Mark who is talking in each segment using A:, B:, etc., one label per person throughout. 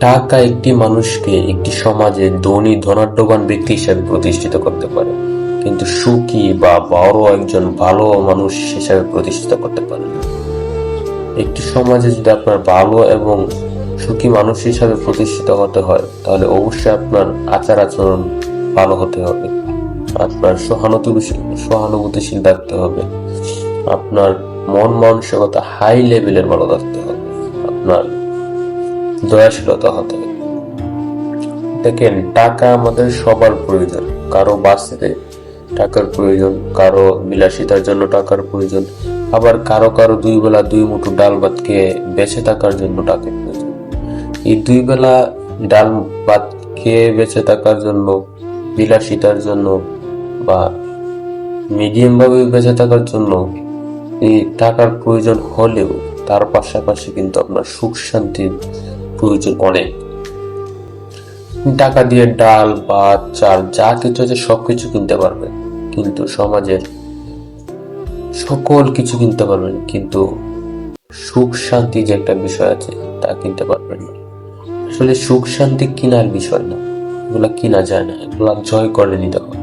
A: টাকা একটি মানুষকে একটি সমাজে ধনী, ধনাঢ্যবান ব্যক্তি হিসাবে প্রতিষ্ঠিত করতে পারে। কিন্তু সুখী বা বড় একজন ভালো মানুষ হিসাবে প্রতিষ্ঠিত করতে পারে একটি সমাজে যদি আপনার ভালো এবং সুখী মানুষ হিসাবে প্রতিষ্ঠিত হতে হয়, তাহলে অবশ্যই আপনার আচার আচরণ ভালো হতে হবে। আপনার সহানুভূতিশীল সহানুভূতিশীল থাকতে হবে। আপনার মন মানসিকতা হাই লেভেলের ভালো থাকতে হবে। আপনার দয়াশীলতা হতে দেখেন, টাকা আমাদের সবার প্রয়োজন। কারও বাঁচতে টাকার প্রয়োজন, কারও বিলাসিতার জন্য টাকার প্রয়োজন, আবার কারও কারও দুই বেলা দুই মুঠো ডাল ভাত খেয়ে বেঁচে থাকার জন্য টাকার প্রয়োজন। এই দুই বেলা ডাল ভাত খেয়ে বেঁচে থাকার জন্য, বিলাসিতার জন্য বা মিডিয়াম ভাবে বেঁচে থাকার জন্য এই টাকার প্রয়োজন হলেও তার পাশাপাশি কিন্তু আপনার সুখ শান্তির প্রয়োজন অনেক। টাকা দিয়ে ডাল, ভাত, চাল, যা কিছু আছে সবকিছু কিনতে পারবেন কিন্তু সমাজের সকল কিছু কিনতে পারবেন কিন্তু সুখ শান্তি যে একটা বিষয় আছে, তা কিনতে পারবেন না। আসলে সুখ শান্তি কেনার বিষয় না। এগুলা কিনা যায় না। এগুলা জয় করে নিতে হবে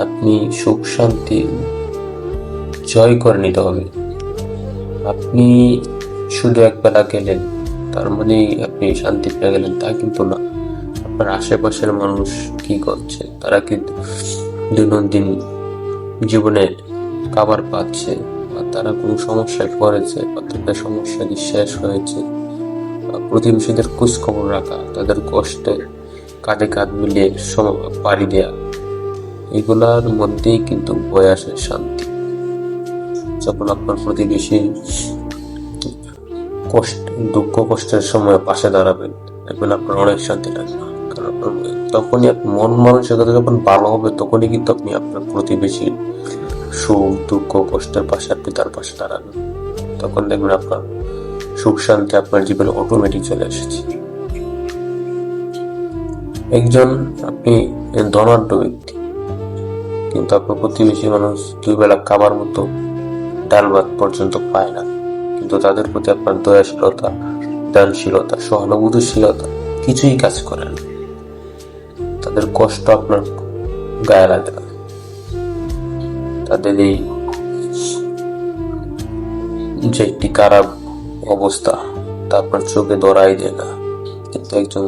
A: আপনি সুখ শান্তি জয় করে নিতে হবে। আপনি শুধু এক বেলা গেলেন। তার মানেই আপনি শান্তি পেয়ে গেলেন, তা কিন্তু না। আপনার আশেপাশের মানুষ কি করছে? তারা কিন্তু দৈনন্দিন জীবনে খাবার পাচ্ছে, বা তারা কোনো সমস্যায় পড়েছে, বা তাদের সমস্যা শেষ হয়েছে প্রতিবেশীদের খোঁজ খবর রাখা, তাদের কষ্টে কাঁধে কাঁধ মিলিয়ে পাড়ি দেয়া, এগুলার মধ্যেই কিন্তু বয়ে আসে শান্তি। যখন আপনার প্রতিবেশী কষ্ট দুঃখ কষ্টের সময় পাশে দাঁড়াবেন। দেখবেন আপনার অনেক শান্তি লাগবে। কারণ তখনই মন মানসিকতা যখন ভালো হবে, তখনই কিন্তু আপনি আপনার প্রতিবেশীর সুখ, দুঃখ, কষ্টের পাশে আপনি তার পাশে দাঁড়াবেন। তখন দেখবেন আপনার সুখ, শান্তি আপনার জীবনে অটোমেটিক চলে এসেছে। একজন আপনি ধনাঢ্য ব্যক্তি। কিন্তু আপনার প্রতিবেশী মানুষ দুই বেলা খাবার মতো ডাল ভাত পর্যন্ত পায় না। কিন্তু তাদের প্রতি আপনার দয়াশীলতা, দানশীলতা, সহানুভূতিশীলতা কিছুই কাজ করে না। তাদের কষ্ট আপনার গায়ে লাগে না। তাদের এই যে একটি খারাপ অবস্থা, তা আপনার চোখে ধরাই দেয় না। কিন্তু একজন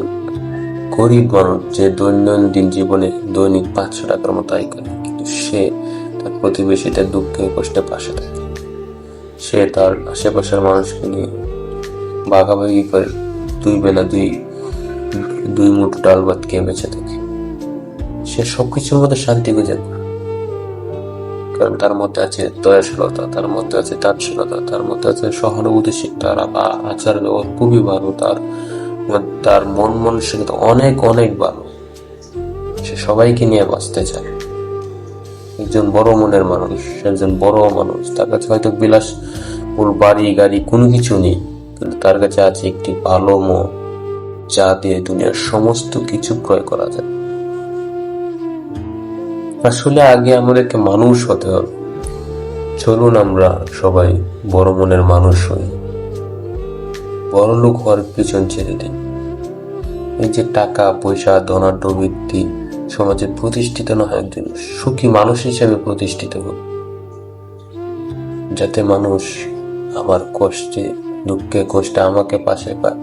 A: গরিব মানুষ যে দৈনন্দিন জীবনে দৈনিক পাঁচশো টাকার মতো আয় করে, কিন্তু সে তার প্রতিবেশীদের দুঃখে কষ্টে পাশে থাকে। সে তার আশেপাশের মানুষকে নিয়ে ভাগাভাগি করে দুই বেলা দুই দুই মুঠো ডাল ভাত খেয়ে বেঁচে থাকে। সে সবকিছুর মধ্যে শান্তি খুঁজে। কারণ তার মধ্যে আছে দয়াশীলতা, তার মধ্যে আছে তাৎশীলতা তার মধ্যে আছে সহানুভূতিশীল, তার আচার ব্যবহার খুবই ভালো, তার তার মন মানসিকতা অনেক অনেক ভালো। সে সবাইকে নিয়ে বাঁচতে চায়। একজন বড় মনের মানুষ, একজন বড় মানুষ। তার কাছে হয়তো বিলাস বাড়ি, গাড়ি কোনো কিছু নেই, কিন্তু তার কাছে আছে একটি ভালো মন, যা দিয়ে দুনিয়ার সমস্ত কিছু ক্রয় করা যায়। আসলে আগে আমাদেরকে মানুষ হতে হবে। চলুন আমরা সবাই বড় মনের মানুষ হই। বড় লোক হওয়ার পিছন ছেড়ে দিন এই যে টাকা, পয়সা, ধনাঢ্য ব্যক্তি সমাজে প্রতিষ্ঠিত না হয়, একজন সুখী মানুষ হিসেবে প্রতিষ্ঠিত হোক। যাতে মানুষ আমার কষ্টে, দুঃখে, কষ্টে আমাকে পাশে পায়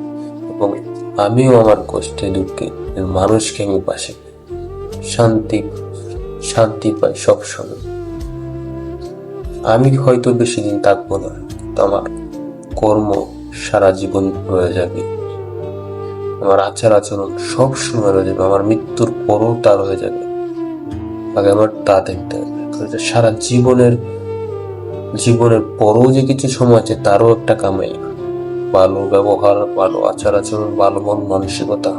A: এবং আমিও আমার কষ্টে, দুঃখে মানুষকে আমি পাশে শান্তি শান্তি পাই সবসময়। আমি হয়তো বেশি দিন থাকব না, কিন্তু আমার কর্ম সারা জীবন রয়ে যাবে। আমার আচার আচরণ সব সময় রয়ে যাবে, আমার মৃত্যুর পরও তা রয়ে যাবে। আগে আমার তা দেখতে হবে। সারা জীবনের জীবনের পরও যে কিছু সময় আছে, তারও একটা কামাই। ভালো ব্যবহার, ভালো আচার আচরণ, ভালো মন মানসিকতা